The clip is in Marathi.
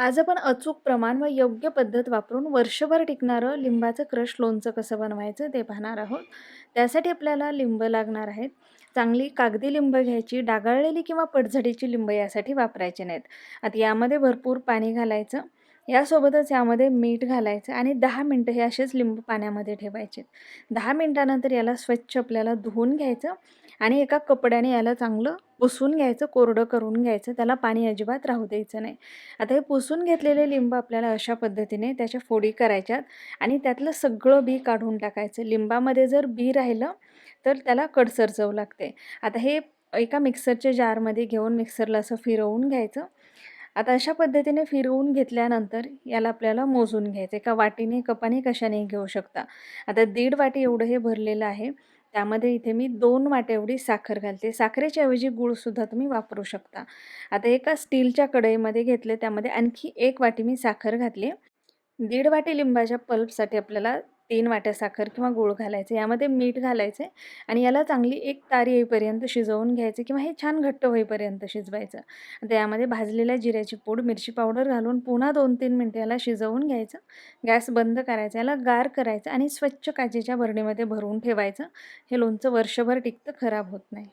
आज आपण अचूक प्रमाण व योग्य पद्धत वापरून वर्षभर टिकणारं लिंबाचं क्रश लोणचं कसं बनवायचं ते पाहणार आहोत. त्यासाठी आपल्याला लिंब लागणार आहेत. चांगली कागदी लिंब घ्यायची डागाळलेली किंवा पडझडीची लिंब यासाठी वापरायची नाहीत. आता यामध्ये भरपूर पाणी घालायचं. यासोबतच यामध्ये मीठ घालायचं आणि दहा मिनटं हे असेच लिंबू पाण्यामध्ये ठेवायचे. दहा मिनटानंतर याला स्वच्छ आपल्याला धुवून घ्यायचं आणि एका कपड्याने याला चांगलं पुसून घ्यायचं कोरडं करून घ्यायचं. त्याला पाणी अजिबात राहू द्यायचं नाही. आता हे पुसून घेतलेले लिंब आपल्याला अशा पद्धतीने त्याच्या फोडी करायच्यात आणि त्यातलं सगळं बी काढून टाकायचं. लिंबामध्ये जर बी राहिलं तर त्याला कडसर चव लागते. आता हे एका मिक्सरच्या जारमध्ये घेऊन मिक्सरला असं फिरवून घ्यायचं. आता अशा पद्धतीने फिरवून घेतल्यानंतर याला आपल्याला मोजून घ्यायचं. एका वाटीने कपाने कशाने घेऊ शकता? आता दीड वाटी एवढं हे भरलेलं आहे. त्यामध्ये इथे मी दोन वाट्या एवढी साखर घालते. साखरेच्या ऐवजी गूळसुद्धा तुम्ही वापरू शकता. आता एका स्टीलच्या कढईमध्ये घेतले त्यामध्ये आणखी एक वाटी मी साखर घातली. दीड वाटी लिंबाच्या पल्पसाठी आपल्याला तीन वाट्या साखर किंवा गूळ घालायचे. यामध्ये मीठ घालायचे आणि याला चांगली एक तारी येईपर्यंत शिजवून घ्यायचे किंवा हे छान घट्ट होईपर्यंत शिजवायचं. आता यामध्ये भाजलेल्या जिऱ्याची पूड मिरची पावडर घालून पुन्हा दोन तीन मिनटं याला शिजवून घ्यायचं. गॅस बंद करायचा याला गार करायचं आणि स्वच्छ काचेच्या भरणीमध्ये भरून ठेवायचं. हे लोणचं वर्षभर टिकतं खराब होत नाही.